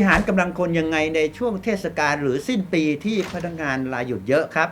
ริหารกำลังคนยังไงในช่วงเทศกาลหรือสิ้นปีที่พนักงานลาหยุดเยอะครับ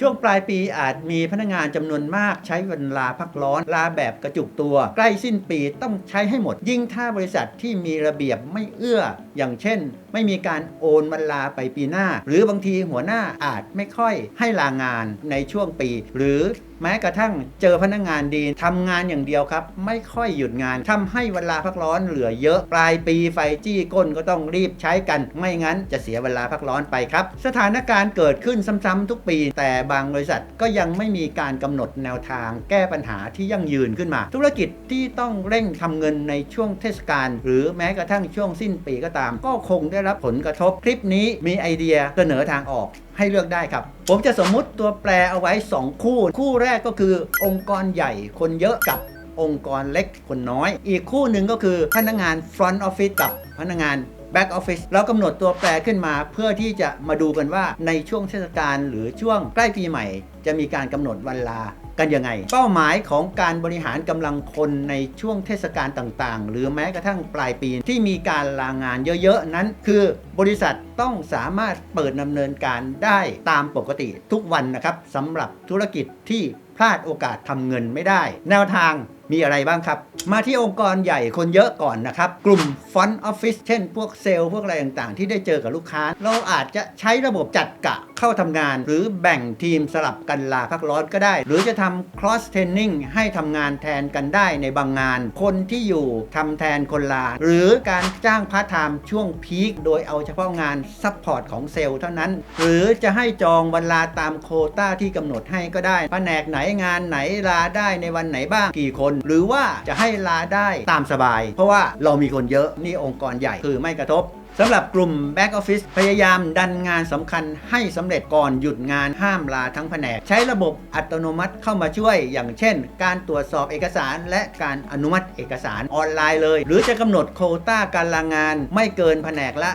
ช่วงปลายปีอาจมีพนักงานจำนวนมากใช้เวลาพักร้อนลาแบบกระจุกตัว ใกล้สิ้นปีต้องใช้ให้หมด ยิ่งถ้าบริษัทที่มีระเบียบไม่เอื้อ อย่างเช่น ไม่มีการโอนวันลาไปปีหน้า หรือบางทีหัวหน้าอาจไม่ค่อยให้ลางานในช่วงปี หรือแม้กระทั่งเจอพนักงานดีทำงานอย่างเดียวครับ ไม่ค่อยหยุดงานทำให้เวลาพักร้อนเหลือเยอะปลายปีไฟจี้ก้นก็ต้องรีบใช้กัน ไม่งั้นจะเสียเวลาพักร้อนไปครับ สถานการณ์เกิดขึ้นซ้ำๆทุกปี แต่บางบริษัทก็ยังไม่มีการกำหนดแนวทางแก้ปัญหาที่ยั่งยืนขึ้นมา ธุรกิจที่ต้องเร่งทำเงินในช่วงเทศกาลหรือแม้กระทั่งช่วงสิ้นปีก็ตามก็คงได้รับผลกระทบคลิปนี้มีไอเดียเสนอทางออกให้เลือกได้ครับ ผมจะสมมุติตัวแปรเอาไว้ 2 คู่ คู่แรกก็คือองค์กรใหญ่คนเยอะกับองค์กรเล็กคนน้อย อีกคู่หนึ่งก็คือพนักงาน front office กับพนักงาน back office เรากำหนดตัวแปรขึ้นมา เพื่อที่จะมาดูกันว่าในช่วงเทศกาลหรือช่วงใกล้ปีใหม่ จะมีการกำหนดวันลากันยังไง เป้าหมายของการบริหารกำลังคนในช่วงเทศกาลต่างๆ หรือแม้กระทั่งปลายปีที่มีการลางานเยอะๆ นั้น คือบริษัทต้องสามารถเปิดดำเนินการได้ตามปกติทุกวันนะครับสำหรับธุรกิจที่พลาดโอกาสทำเงินไม่ได้ แนวทางมีอะไรบ้างครับ มาที่องค์กรใหญ่คนเยอะก่อนนะครับ กลุ่มฟอนต์ออฟฟิศเช่นพวกเซลล์พวกอะไรต่างๆ ที่ได้เจอกับลูกค้า เราอาจจะใช้ระบบจัดกะเข้าทำงาน หรือแบ่งทีมสลับกันลาพักร้อนก็ได้ หรือจะทำ cross training ให้ทำงานแทนกันได้ในบางงาน คนที่อยู่ทำแทนคนลา หรือการจ้างพาร์ทไทม์ช่วงพีคโดยเอาเฉพาะงานซัพพอร์ตของเซลล์เท่านั้น หรือจะให้จองวันลาตามโคต้าที่กำหนดให้ก็ได้แผนกไหนงานไหนลาได้ในวันไหนบ้างกี่คน หรือว่าจะให้ลาได้ตามสบาย เพราะว่าเรามีคนเยอะนี่องค์กรใหญ่คือไม่กระทบ สำหรับกลุ่ม Back Office พยายามดันงานสำคัญให้สำเร็จก่อนหยุดงานห้ามลาทั้งแผนก ใช้ระบบอัตโนมัติเข้ามาช่วย อย่างเช่น การตรวจสอบเอกสาร และการอนุมัติเอกสารออนไลน์เลย หรือจะกำหนดโควต้าการลางานไม่เกินแผนกละ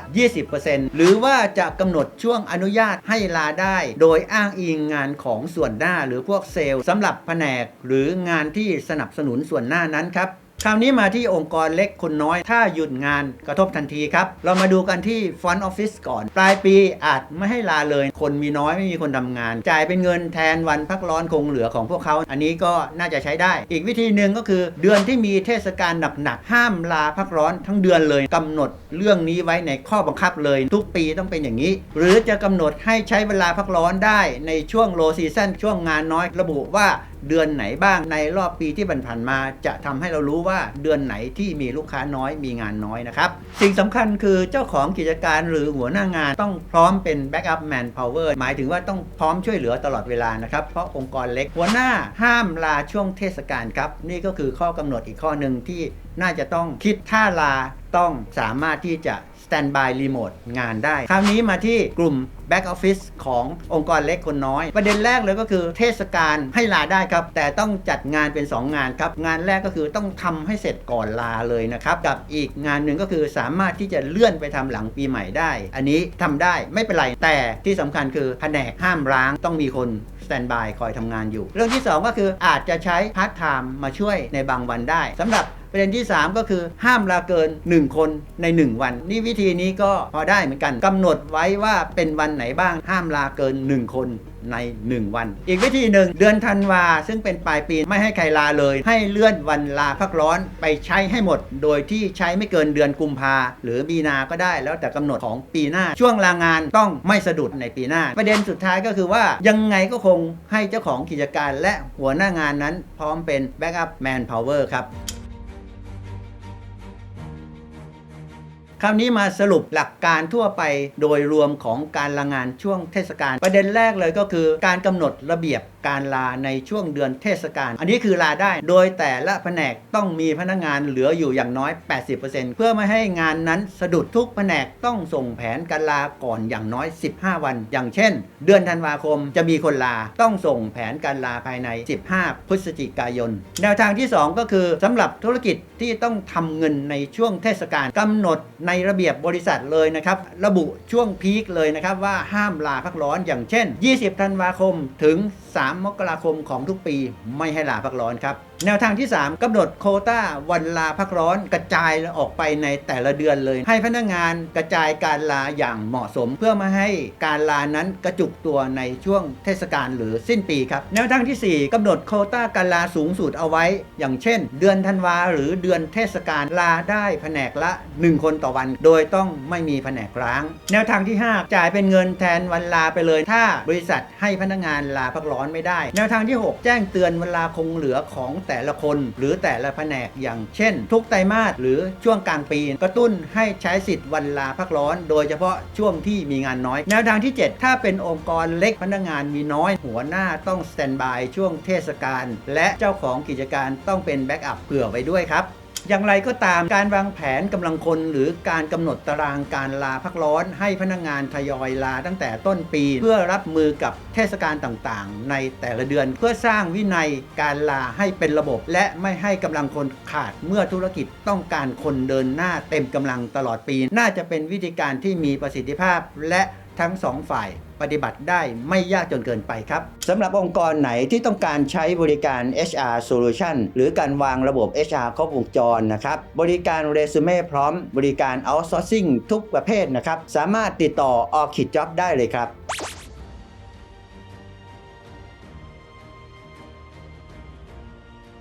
20%หรือว่าจะกำหนดช่วงอนุญาตให้ลาได้ โดยอ้างอิงงานของส่วนหน้าหรือพวกเซลล์สำหรับแผนก หรืองานที่สนับสนุนส่วนหน้านั้นครับ คราวนี้มาที่องค์กรเล็กคนน้อย ถ้าหยุดงานกระทบทันทีครับ เรามาดูกันที่ฟ r อนต์ออฟฟิศก่อน ปลายปีอาจไม่ให้ลาเลย คนมีน้อยไม่มีคนทำงาน จ่ายเป็นเงินแทนวันพักร้อนคงเหลือของพวกเขา อันนี้ก็น่าจะใช้ได้ อีกวิธีหนึ่งก็คือ เดือนที่มีเทศกาลหนักๆห้ามลาพักร้อนทั้งเดือนเลยกำหนดเรื่องนี้ไว้ในข้อบังคับเลย ทุกปีต้องเป็นอย่างนี้ หรือจะกำหนดให้ใช้เวลาพักร้อนได้ในช่วงโลซีซันช่วงงานน้อยระบุว่า เดือนไหนบ้างในรอบปีที่ผ่านมา จะทำให้เรารู้ว่าเดือนไหนที่มีลูกค้าน้อยมีงานน้อยนะครับ สิ่งสำคัญคือเจ้าของกิจการหรือหัวหน้างานต้องพร้อมเป็น backup manpower หมายถึงว่าต้องพร้อมช่วยเหลือตลอดเวลานะครับ เพราะองค์กรเล็กหัวหน้าห้ามลาช่วงเทศกาลครับ นี่ก็คือข้อกำหนดอีกข้อหนึ่งที่น่าจะต้องคิดถ้าลาต้องสามารถที่จะ Standby Remote งานได้ คราวนี้มาที่กลุ่ม Back Office ขององค์กรเล็กคนน้อย ประเด็นแรกเลยก็คือเทศกาลให้ลาได้ครับ แต่ต้องจัดงานเป็น 2 งานครับ งานแรกก็คือต้องทำให้เสร็จก่อนลาเลยนะครับ กับอีกงานหนึ่งก็คือสามารถที่จะเลื่อนไปทำหลังปีใหม่ได้ อันนี้ทำได้ไม่เป็นไร แต่ที่สำคัญคือแผนกห้ามร้างต้องมีคนสแตนบายคอยทำงานอยู่ เรื่องที่ 2 ก็คืออาจจะใช้พาร์ทไทม์มาช่วยในบางวันได้สำหรับ ประเด็นที่ 3 ก็คือห้ามลาเกิน 1 คนใน 1 วัน นี่วิธีนี้ก็พอได้เหมือนกันกำหนดไว้ว่าเป็นวันไหนบ้างห้ามลาเกิน 1 คนใน 1 วัน อีกวิธีหนึ่งเดือนธันวาซึ่งเป็นปลายปีไม่ให้ใครลาเลย ให้เลื่อนวันลาพักร้อนไปใช้ให้หมด โดยที่ใช้ไม่เกินเดือนกุมภาหรือมีนาก็ได้แล้วแต่กำหนดของปีหน้า ช่วงลางานต้องไม่สะดุดในปีหน้า ประเด็นสุดท้ายก็คือว่ายังไงก็คงให้เจ้าของกิจการและหัวหน้างานนั้นพร้อมเป็น backup manpower ครับ คราวนี้มาสรุปหลักการทั่วไปโดยรวมของการลางานช่วงเทศกาล ประเด็นแรกเลยก็คือ การกำหนดระเบียบการลาในช่วงเดือนเทศกาล อันนี้คือลาได้ โดยแต่ละแผนกต้องมีพนักงานเหลืออยู่อย่างน้อย 80%เพื่อไม่ให้งานนั้นสะดุดทุกแผนกต้องส่งแผนการลาก่อนอย่างน้อย 15 วัน อย่างเช่น เดือนธันวาคมจะมีคนลาต้องส่งแผนการลาภายใน 15 พฤศจิกายน แนวทางที่ 2 ก็คือสำหรับธุรกิจที่ต้องทำเงินในช่วงเทศกาลกำหนดในระเบียบบริษัทเลยนะครับ ระบุช่วงพีคเลยนะครับว่าห้ามลาพักร้อนอย่างเช่น 20 ธันวาคมถึง 3 มกราคมของทุกปีไม่ให้ลาพักร้อนครับ แนวทางที่ 3กำหนดโคต้าวันลาพักร้อนกระจายออกไปในแต่ละเดือนเลย ให้พนักงานกระจายการลาอย่างเหมาะสม เพื่อมาให้การลานั้นกระจุกตัวในช่วงเทศกาลหรือสิ้นปีครับแนวทางทีสี่4กำหนดโคต้าการลาสูงสุดเอาไว้ อย่างเช่น เดือนธันวาหรือเดือนเทศกาลลาได้แผนกละ 1 คนต่อวัน โดยต้องไม่มีแผนกร้าง แนวทางที่ 5 จ่ายเป็นเงินแทนวันลาไปเลย ถ้าบริษัทให้พนักงานลาพักร้อนไม่ได้ แนวทางที่ 6 แจ้งเตือนเวลาคงเหลือของแต่ละคนหรือแต่ละแผนกอย่างเช่น ทุกไตรมาสหรือช่วงกลางปี กระตุ้นให้ใช้สิทธิ์วันลาพักร้อน โดยเฉพาะช่วงที่มีงานน้อย แนวทางที่ 7 ถ้าเป็นองค์กรเล็กพนักงานมีน้อย หัวหน้าต้องสแตนบายช่วงเทศกาลและเจ้าของกิจการต้องเป็นแบ็กอัพเผื่อไว้ด้วยครับ อย่างไรก็ตามการวางแผนกำลังคนหรือการกำหนดตารางการลาพักร้อนให้พนักงานทยอยลาตั้งแต่ต้นปี เพื่อรับมือกับเทศกาลต่างๆ ในแต่ละเดือนเพื่อสร้างวินัยการลาให้เป็นระบบ และไม่ให้กำลังคนขาดเมื่อธุรกิจต้องการคนเดินหน้าเต็มกำลังตลอดปี น่าจะเป็นวิธีการที่มีประสิทธิภาพและ ทั้งสองฝ่ายปฏิบัติได้ไม่ยากจนเกินไปครับสำหรับองค์กรไหนที่ต้องการใช้บริการ HR Solution หรือการวางระบบ HR ครบวงจรนะครับ บริการเรซูเม่พร้อมบริการ outsourcing ทุกประเภทนะครับ สามารถติดต่อ Orchid Job ได้เลยครับ